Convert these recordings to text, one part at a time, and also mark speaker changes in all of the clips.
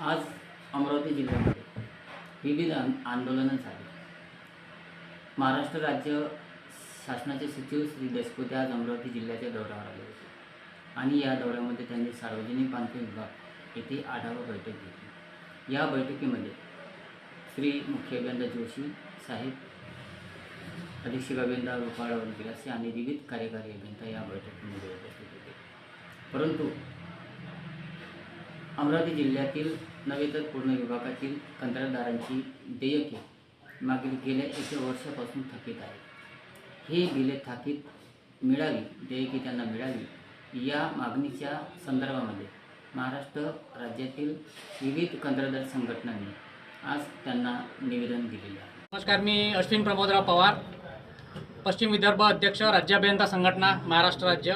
Speaker 1: आज अमरावती जिल्ह्यामध्ये विविध आंदोलनं झाली. महाराष्ट्र राज्य शासनाचे सचिव श्री देशमुख आज अमरावती जिल्ह्याच्या दौऱ्यावर आले होते. आणि या दौऱ्यामध्ये त्यांनी सार्वजनिक बांधकाम विभाग येथे आढावा बैठक घेतली. या बैठकीमध्ये श्री मुख्य अभियंता जोशी साहेब अधीक्षक अभियंता रुपाळ गिरासे आणि विविध कार्यकारी अभियंता या बैठकीमध्ये उपस्थित होते. परंतु अमरावती जिल्ह्यातील नव्हे तर पूर्ण विभागातील कंत्राटदारांची देयके मागील गेल्या एक वर्षापासून थकीत आहे हे बिले थकीत मिळावी देयके त्यांना मिळावी या मागणीच्या संदर्भामध्ये महाराष्ट्र राज्यातील विविध कंत्राटदार संघटनांनी आज त्यांना निवेदन दिलेले आहे.
Speaker 2: नमस्कार मी अश्विन प्रमोदराव पवार पश्चिम विदर्भ अध्यक्ष राज्य अभियंता संघटना महाराष्ट्र राज्य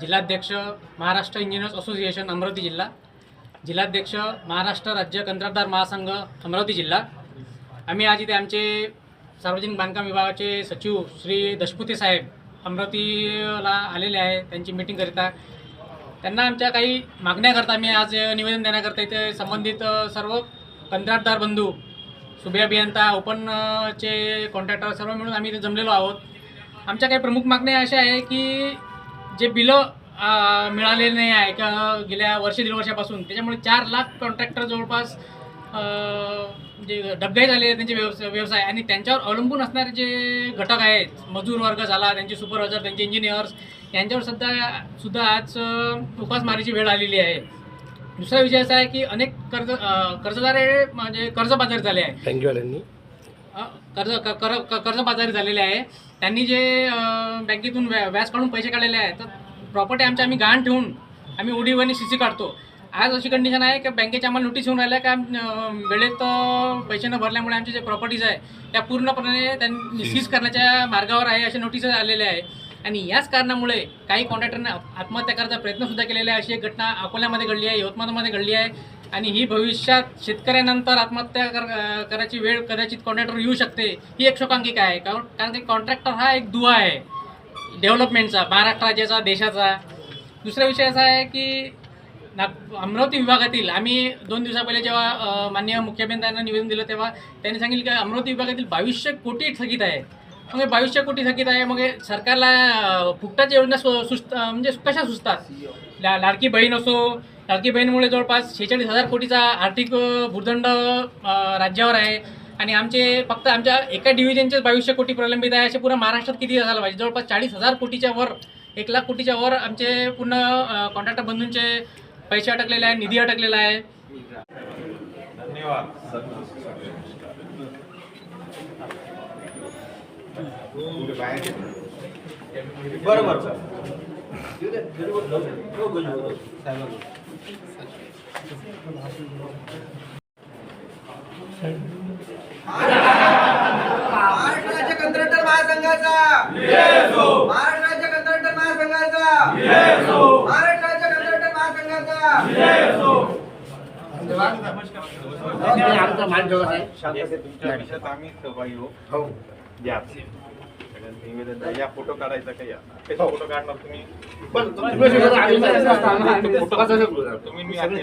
Speaker 2: जिल्हाध्यक्ष महाराष्ट्र इंजिनियर्स असोसिएशन अमरावती जिल्हा. जिल्हाध्यक्ष महाराष्ट्र राज्य कंत्राटदार महासंघ अमरावती जिल्हा. आम्ही आज इथे आमचे सार्वजनिक बांधकाम विभागाचे सचिव श्री दशपुते साहेब अमरावतीला आलेले आहे. त्यांची मीटिंगकरिता त्यांना आमच्या काही मागण्याकरता आम्ही आज निवेदन देण्याकरता इथे संबंधित सर्व कंत्राटदार बंधू सुभे अभियंता ओपनचे कॉन्ट्रॅक्टर सर्व मिळून आम्ही इथे जमलेलो आहोत. आमच्या काही प्रमुख मागण्या अशा आहे की जे बिलं मिळालेले नाही आहे. का गेल्या वर्ष दीड वर्षापासून. त्याच्यामुळे चार लाख कॉन्ट्रॅक्टर जवळपास जे डबघाई झाले त्यांचे व्यवसाय व्यवसाय. आणि त्यांच्यावर अवलंबून असणारे जे घटक आहेत मजूर वर्ग झाला त्यांचे सुपरवायझर त्यांचे इंजिनियर्स यांच्यावर सध्या सुद्धा आज उपासमारीची वेळ आलेली आहे. दुसरा विषय असा आहे की अनेक कर्ज कर्जदार हे म्हणजे कर्जबाजारी झाले आहे.
Speaker 3: बँकेवाल्यांनी
Speaker 2: कर्ज कर्जबाजारी झालेले आहे. त्यांनी जे बँकेतून व्या व्याज काढून पैसे काढलेले आहेत तर प्रॉपर्टी आमच्या आम्ही गहाण ठेवून आम्ही ओडी आणि सी सी काढतो. आज अशी कंडिशन आहे की बँकेच्या आम्हाला नोटीस येऊन राहिल्या का वेळेत पैसे न भरल्यामुळे आमचे जे प्रॉपर्टीज आहे त्या पूर्णपणे त्यांनी सीज करण्याच्या मार्गावर आहे असे नोटीस आलेले आहे. आणि याच कारणामुळे काही कॉन्ट्रॅक्टरने आत्महत्या करायचा प्रयत्न सुद्धा केलेला आहे. अशी एक घटना अकोल्यामध्ये घडली आहे यवतमाळमध्ये घडली आहे. आणि ही भविष्यात शेतकऱ्यानंतर आत्महत्या कर करायची वेळ कदाचित कॉन्ट्रॅक्टर येऊ शकते. ही एक शोकांकिका आहे. कारण कारण की कॉन्ट्रॅक्टर हा एक दुवा आहे. डेव्हलपमेंटचा महाराष्ट्र राज्याचा देशाचा. दुसरा विषय असा आहे की नाग अमरावती विभागातील आम्ही दोन दिवसा पहिले जेव्हा मान्य माननीय मुख्य निवेदन दिलं तेव्हा त्यांनी सांगितलं की अमरावती विभागातील बावीसशे कोटी थकीत आहे. मग बावीसशे कोटी थकीत आहे मग सरकारला अं, फुकटाच्या योजना सु सुस्त म्हणजे कशा सुचतात? ला लाडकी बहीण असो लाडकी बहीणमुळे जवळपास शेहेचाळीस हजार कोटीचा आर्थिक अं, भूर्दंड राज्यावर आहे. आणि आमचे फक्त आमच्या एका डिव्हिजनचे बावीसशे कोटी प्रलंबित आहे असे पुरा महाराष्ट्रात किती झालं पाहिजे? जवळपास चाळीस हजार कोटीच्या वर एक लाख कोटीच्या वर आमचे पूर्ण कॉन्ट्रॅक्टर बंधूंचे पैसे अटकलेले आहे निधी अटकलेला आहे.
Speaker 4: बरोबर महाराष्ट्र राज्य कंत्राटदार महासंघाचा. महाराष्ट्र राज्य कंत्राटदार महासंघाचा. महाराष्ट्र राज्य कंत्राटदार महासंघाचा.
Speaker 3: आमचा मान ठेवत आहे
Speaker 5: शांततेत तुमच्या विषयात आम्ही सहभागी हो या निवेदन फोटो काढायचा का या कसे फोटो काढणार तुम्ही
Speaker 3: पण तुम्ही आम्ही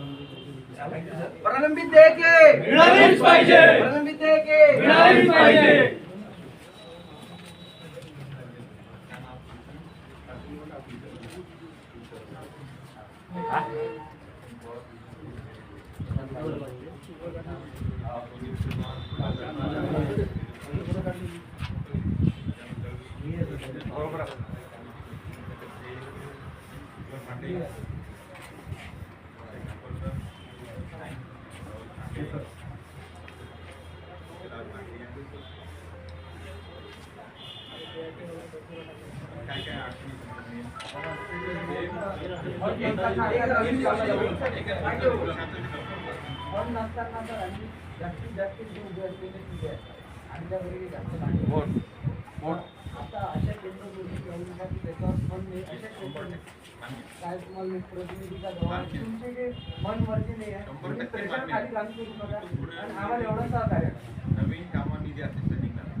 Speaker 3: राहा, फिरून काहीच नाही होत. साहेब दिसले पाहिजे. बिन
Speaker 5: काय
Speaker 6: तुम्हाला प्रतिनिधीचा जवळ तुमचे जे मन मर्ज़ी नाही आहे. तुम्ही प्रेशर खाली घालून करू नका आणि आम्हाला एवढा सहकार्य.
Speaker 5: नवीन कामांनी जे असेल ते निघणार.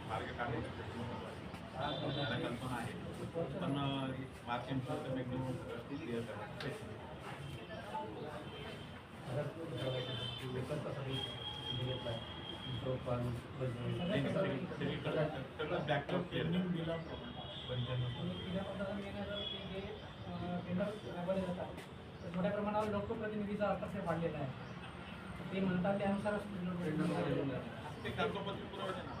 Speaker 6: आहे
Speaker 5: पण
Speaker 7: मोठ्या प्रमाणावर लोकप्रतिनिधीचा वाढलेला आहे ते म्हणतात त्यानुसार
Speaker 5: ते कागदोपत्री